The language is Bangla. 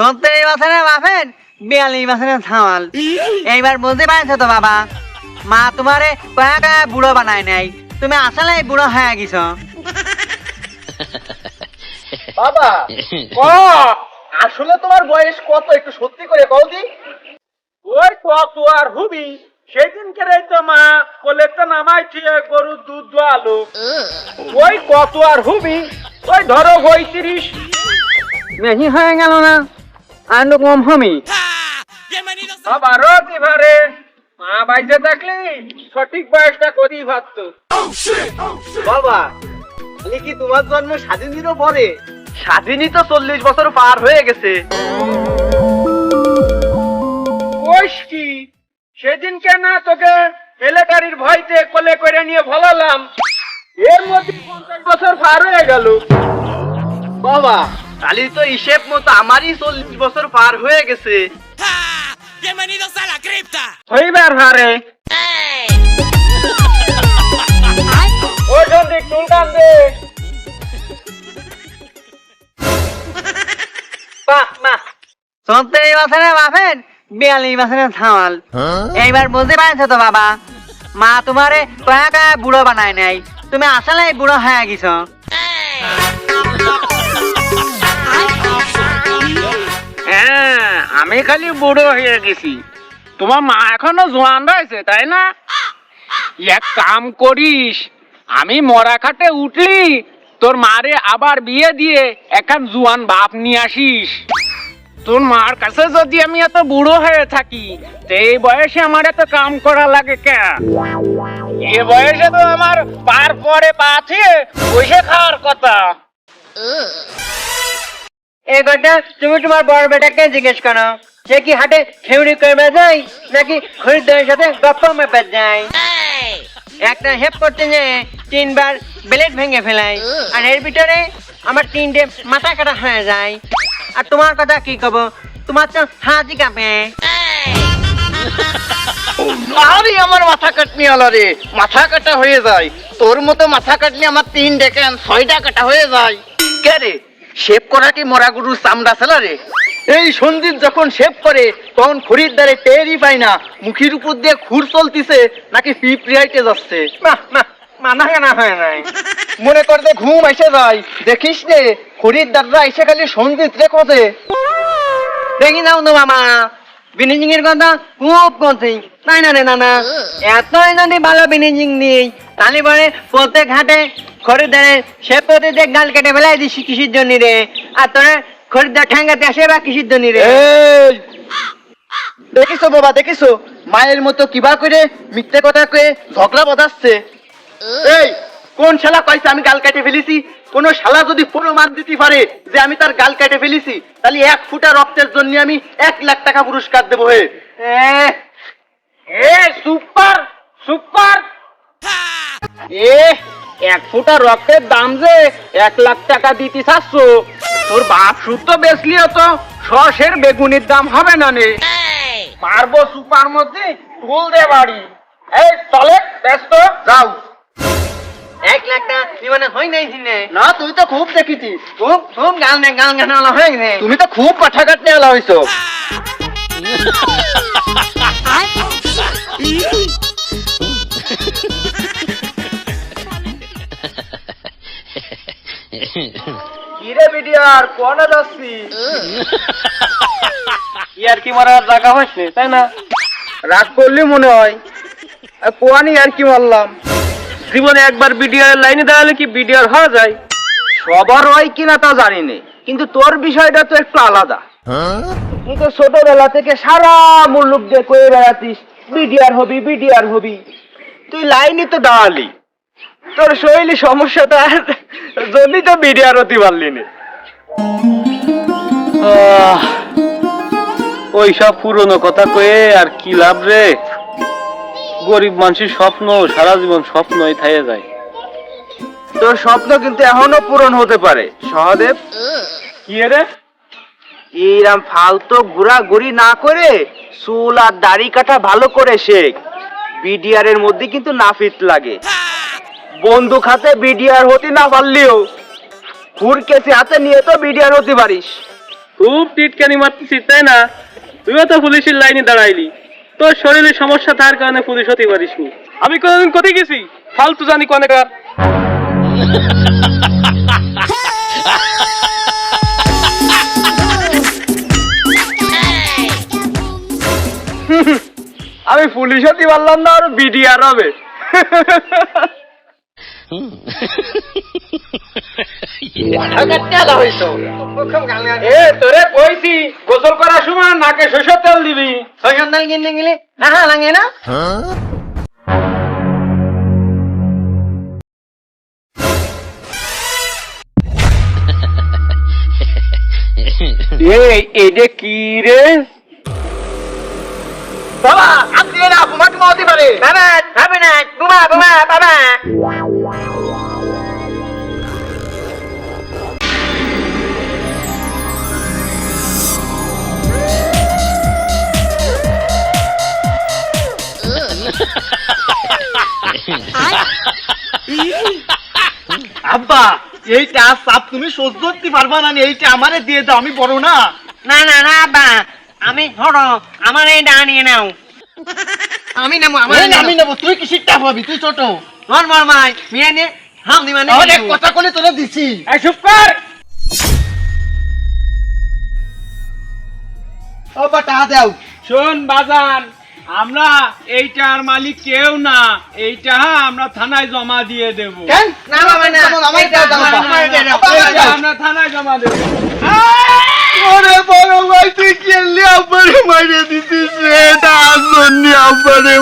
সত্তর বছরের বাপের বিয়াল্লিশ বছরের থামাল এইবার বুঝতে পারছ তো বাবা মা তোমারে কয়া কয়া বুড়ো বানায় নাই। তুমি আসলে বুড়ো হয়ে গেছ। বাবা ক? আসলে তোমার বয়স কত? একটু সত্যি করে কও দি। ওই কত আর হুবি সেদিন কেরে তো মা কোলে তো নামাই ঠিক গরুর দুধ দোয়ালো ওই কত আর হুবি ওই ধরো পঁয়ত্রিশ বেশি হয়ে গেল না। তো কম হমি আবারও দিবারে মা বাইতে থাকলে সঠিক বয়সটা করি ভাবতো। বাবা আমি কি তোমার জন্ম স্বাধীনতার পরে? স্বাধীনই তো চল্লিশ বছর পার হয়ে গেছে। কি? সেদিন কেন তোকে এলাকারির ভয়তে কোলে করে নিয়ে ভলালাম। এর মধ্যে পঞ্চাশ বছর পার হয়ে গেল। বাবা তাহলে তো হিসেব মতো আমারই চল্লিশ বছর পার হয়ে গেছে। Bienvenidos a la cripta. দে। বাহ বাহ বাপের বিয়াল্লিশ বছরের থামাল। এইবার বুঝতে পারছ তো বাবা মা তোমারে কয়া কয়া বুড়ো বানায় নাই। তুমি আসলে বুড়ো হয়ে গেছ। হ্যাঁ আমি খালি বুড়ো হয়ে গেছি। তোমার মা এখনও জোয়ান রয়েছে, তাই না? এক কাম করিস, আমি মরা খাটে উঠলি, তোর মারে আবার বিয়ে দিয়ে একান জুয়ান বাপ নিয়ে আসিস। তোর মার কাছে যদি আমি এত বুড়ো হয়ে থাকি এই বয়সে আমার এত কাম করা লাগে কেন? এ বয়সে তো আমার পার পরে পাথিয়ে বসে খাওয়ার কথা। এই কথা তুমি তোমার বড় বেটাকে জিজ্ঞেস করো। সে কি হাটে খেউড়ি করবে যায়, নাকি খরিদ্দারের সাথে গপ্প মেপে যায়? একটা হেপ করতে যে তিনবার ব্লেড ভেঙে ফেলাই, আর এর ভিতরে আমার তিনটে মাথা কাটা হয়ে যায়। আর তোমার কথা কি কব? তোমার তো হাতি কাঁপে। আরে আমার মাথা কাটনি হলো রে, মাথা কাটা হয়ে যায়। তোর মতো মাথা কাটলে আমার তিন ডেকেন ছয়টা কাটা হয়ে যায়। কে রে? শেভ করা কি মরা গরুর চামড়া সেলারে এই সন্দীপ যখন শেভ করে তখন খরিদ্দারে টেরই পায় না। মুখের উপর দিয়ে খুর চলতিছে নাকি পিপ রিয়াইটে যাচ্ছে। বাহ, না হয় নাই। মনে কর যে ঘুম এসে যায়। দেখিস রে খরিদ্দাররা এসে খালি সন্দীপ রে খোঁজে। দেখি নাও না মামা। বিনিজিং এর কথা খুব করছি তাই না রে নানা? এতই যদি ভালো বিনিজিং নেই তাহলে পরে প্রত্যেক হাটে খরিদ্দারে সে প্রত্যেক গাল কেটে ফেলাই দিস কৃষির জন্য রে। আর তোরা খরিদ্দার ঠ্যাঙ্গাতে আসে বা কৃষির জন্য রে। এই! দেখিছো বাবা দেখিছো? মায়ের মতো কিবা করে মিথ্যে কথা কয়ে ঝগড়া বাঁধাচ্ছে এই কোন শালা কইছে আমি গাল কেটে ফেলেছি? কোন শালা যদি প্রমাণ দিতে পারে যে আমি তার গাল কেটে ফেলেছি তাহলে এক ফুটা রক্তের জন্য আমি এক লাখ টাকা পুরস্কার দেবো হে। এ সুপার সুপার। এ এক ফুটা রক্তের দাম যে এক লাখ টাকা দিতে চাচ্ছ তোর বাপ সুদ তো বেচলিও তো সসের বেগুনির দাম হবে না নে। পারব সুপার মধ্যে টুল দে বাড়ি। এই চলে ব্যস্ত যাও। এক লাখটা জীবনে হয় নাই দিনে না তুই তো খুব দেখিছিস খুব খুব গাল নে গাল গান হয়ে গেছে তুমি তো খুব পাঠা কাটতে এলা হইছো। কিরে বিডিয়ার কোনা যাচ্ছি? ইয়ার কি মারার হয়েছে তাই না? রাগ করলে মনে হয়। আর কোয়ানি আর কি মারলাম? জীবনে একবার বিডিআর লাইনে দাঁড়ালে কি বিডিআর হওয়া যায়? সবার হয় কিনা তা জানি নে কিন্তু তোর বিষয়টা তো একটু আলাদা। তুই তো ছোটবেলা থেকে সারা মুল্লুক দিয়ে কয়ে বেড়াতিস, বিডিআর হবি বিডিআর হবি। তুই লাইনে তো দাঁড়ালি। তোর শৈলী সমস্যাটা যদি তো বিডিআর হতে পারলি না। ওই সব পুরনো কথা কয়ে আর কি লাভ রে? গরিব মানুষের স্বপ্ন সারা জীবন স্বপ্নই থাইয়ে যায়। তোর স্বপ্ন কিন্তু এখনও পূরণ হতে পারে। সহদেব? কি রে? এরম ফালতু ঘোরাঘুরি না করে চুল আর দাড়ি কাটা ভালো করে শেখ। বিডিআর এর মধ্যে কিন্তু নাফিত লাগে। বন্দুক হাতে বিডিআর হতে না পারলেও খুরকেসি হাতে নিয়ে তো বিডিআর হতে পারিস। খুব টিটকানি মারতেছিস তাই না? তুইও তো পুলিশের লাইনে দাঁড়াইলি। তোর শরীরে সমস্যা তার কারণে পুলিশ হতে পারিস নি আমি কোনদিন কোথায় গেছি? ফালতু জানি কনেকার আমি পুলিশ হতে পারলাম না আর বিডিআর হবে মাথা কাটতে আলা হইছো এ তোরে কইছি গোসল করার সময় নাকে সরষের তেল দিবি। ওই সন্তান কিনতে গেলে লাগে না। এই এটা কি রে? বাবা আপনি না বোমা টুমা হতে পারে। বাবা হবে না বুমা বুমা বাবা। আব্বা এইটা সাপ তুমি সহ্য করতে পারবা না এইটা আমারে দিয়ে দাও আমি বড় না। না না না বাবা আমি ছোট আমার এই ডা নিয়ে নাও। আমি নেব আমার আমি নেব তুই কি শিখতে পাবি তুই ছোট। নর মর মাই মিয়া নে হাম দি মানে অনেক কথা কলে তোরা দিছি। এই চুপ কর। ও বা টাকা দাও। শোন বাজান আমরা এইটার মালিক কেউ না এইটা আমরা থানায় জমা দিয়ে দেব। কেন? না বাবা না যেমন আমার থানায় জমা দেব। ওরে বড় ভাই তুই কেলি আব্বারে মাইরে দিতেছে এটা আসন্নি আব্বারে